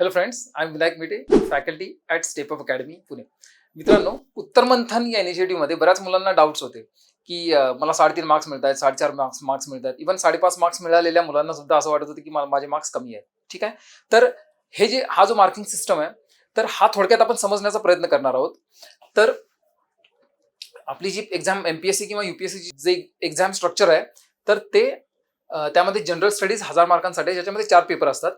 Hello friends I'm Vinayak Mite faculty at step up academy Pune. मित्रांनो उत्तर मंथन या इनिशिएटिव्हमध्ये बऱ्याच मुलांना डाऊट्स होते की मला साडेतीन मार्क्स मिळत आहेत साडेचार मार्क्स मार्क्स मिळतात इव्हन साडेपाच मार्क्स मिळालेल्या मुलांना सुद्धा असं वाटत होतं की मला माझे मार्क्स कमी आहेत. ठीक आहे? तर हे जे हा जो मार्किंग सिस्टम आहे तर हा थोडक्यात आपण समजण्याचा प्रयत्न करणार आहोत. तर आपली जी एक्झाम एमपीएससी किंवा युपीएससी जे एक्झाम स्ट्रक्चर आहे तर ते त्यामध्ये जनरल स्टडीज हजार मार्कांसाठी ज्याच्यामध्ये चार पेपर असतात.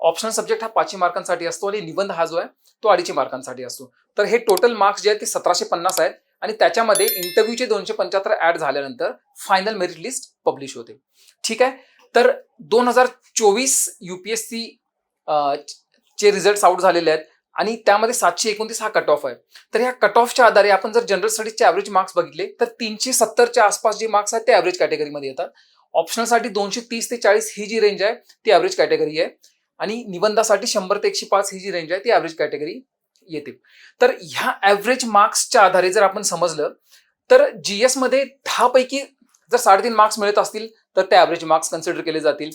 ऑप्शनल सब्जेक्ट हा पाचशे मार्कांसाठी असतो आणि निबंध हा जो आहे तो अडीचशे मार्कांसाठी असतो. तर हे टोटल मार्क्स जे आहेत ते सतराशे पन्नास आहेत आणि त्याच्यामध्ये इंटरव्ह्यूचे दोनशे पंच्याहत्तर ऍड झाल्यानंतर फायनल मेरिट लिस्ट पब्लिश होते. ठीक आहे? तर दोन हजार चोवीस युपीएससी चे रिझल्ट आउट झालेले आहेत आणि त्यामध्ये सातशे एकोणतीस हा कट ऑफ आहे. तर ह्या कट ऑफच्या आधारे आपण जर जनरल स्टडीजचे ॲव्हरेज मार्क्स बघितले तर तीनशे सत्तरच्या आसपास जे मार्क्स आहेत ते ॲव्हरेज कॅटेगरीमध्ये येतात. ऑप्शनलसाठी दोनशे तीस ते चाळीस ही जी रेंज आहे ती ॲव्हरेज कॅटेगरी आहे. आणि निबंधासाठी शंभर ते एकशे पाच ही जी रेंज आहे ती ॲव्हरेज कॅटेगरी येते. तर ह्या ॲव्हरेज मार्क्सच्या आधारे जर आपण समजलं तर जीएसमध्ये दहा पैकी जर साडेतीन मार्क्स मिळत असतील तर ते ॲव्हरेज मार्क्स कन्सिडर केले जातील.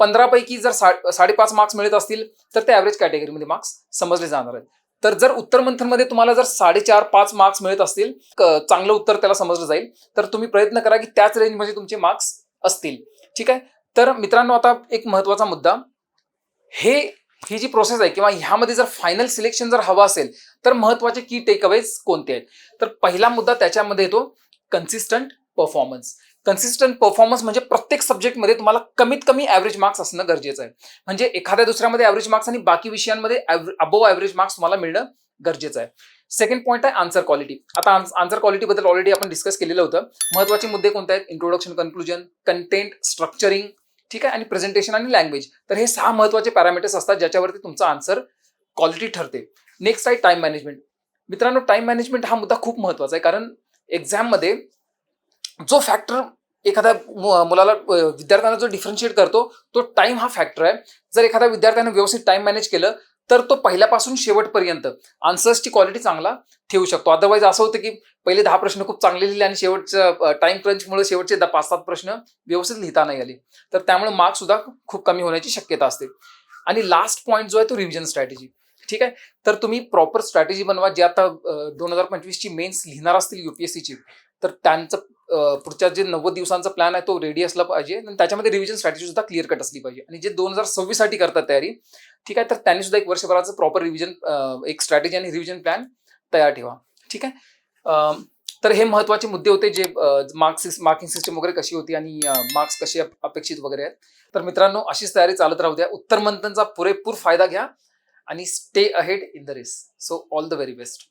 पंधरा पैकी जर सा- साडेपाच मार्क्स मिळत असतील तर ते ॲव्हरेज कॅटेगरीमध्ये मार्क्स समजले जाणार आहेत. तर जर उत्तर मंथनमध्ये तुम्हाला जर साडेचार पाच मार्क्स मिळत असतील चांगलं उत्तर त्याला समजलं जाईल तर तुम्ही प्रयत्न करा की त्याच रेंजमध्ये तुमचे मार्क्स असतील. ठीक आहे? तर मित्रांनो आता एक महत्त्वाचा मुद्दा हे ही जी प्रोसेस आहे किंवा ह्यामध्ये जर फायनल सिलेक्शन जर हवं असेल तर महत्त्वाचे की टेकअवेज कोणते आहेत? तर पहिला मुद्दा त्याच्यामध्ये येतो कन्सिस्टंट परफॉर्मन्स कन्सिस्टंट परफॉर्मन्स म्हणजे प्रत्येक सब्जेक्टमध्ये तुम्हाला कमीत कमी ॲव्हरेज मार्क्स असणं गरजेचं आहे. म्हणजे एखाद्या दुसऱ्यामध्ये ॲव्हरेज मार्क्स आणि बाकी विषयांमध्ये अबोव ॲव्हरेज मार्क्स तुम्हाला मिळणं गरजेचं आहे. सेकंड पॉईंट आहे आन्सर क्वालिटी आता आन्सर क्वालिटीबद्दल ऑलरेडी आपण डिस्कस केलेलं होतं. महत्त्वाचे मुद्दे कोणते आहेत? इंट्रोडक्शन कन्क्लुजन कंटेंट स्ट्रक्चरिंग ठीक आहे? आणि प्रेझेंटेशन आणि लँग्वेज तर हे सहा महत्त्वाचे पॅरामीटर्स असतात ज्याच्यावरती तुमचा आन्सर क्वालिटी ठरते. नेक्स्ट आहे टाइम मॅनेजमेंट मित्रांनो टाइम मॅनेजमेंट हा मुद्दा खूप महत्त्वाचा आहे. कारण एक्झाममध्ये जो फॅक्टर एखाद्या मुलाला विद्यार्थ्यांना जो डिफरन्शिएट करतो तो टाइम हा फॅक्टर आहे. जर एखाद्या विद्यार्थ्यानं व्यवस्थित टाइम मॅनेज केलं तर तो पहिल्यापासून शेवटपर्यंत आन्सर्सची क्वालिटी चांगला ठेवू शकतो. अदरवाईज असं होतं की पहिले दहा प्रश्न खूप चांगले लिहिले आणि शेवटचं टाइम क्रंचमुळे शेवटचे पाच सात प्रश्न व्यवस्थित लिहिता नाही आले. तर त्यामुळे मार्क्स सुद्धा खूप कमी होण्याची शक्यता असते. आणि लास्ट पॉईंट जो आहे तो रिव्हिजन स्ट्रॅटेजी ठीक आहे? तर तुम्ही प्रॉपर स्ट्रॅटेजी बनवा. जे आता दोन हजार पंचवीसची मेन्स लिहिणार असतील युपीएससीची तर त्यांचं पुढच्या जे नव्वद दिवसांचा प्लॅन आहे तो रेडी असला पाहिजे. आणि त्याच्यामध्ये रिव्हिजन स्ट्रॅटेजी सुद्धा क्लिअर कट असली पाहिजे. आणि जे दोन हजार सव्वीससाठी करतात तयारी ठीक आहे? तर त्यांनी सुद्धा एक वर्षभराचं प्रॉपर रिव्हिजन एक स्ट्रॅटेजी आणि रिव्हिजन प्लॅन तयार ठेवा. ठीक आहे? तर हे महत्त्वाचे मुद्दे होते जे मार्क्स मार्किंग सिस्टम वगैरे कशी होती आणि मार्क्स कसे अपेक्षित वगैरे आहेत. तर मित्रांनो अशीच तयारी चालत राहू द्या. उत्तर मंथनचा पुरेपूर फायदा घ्या आणि stay ahead in the race so all the very best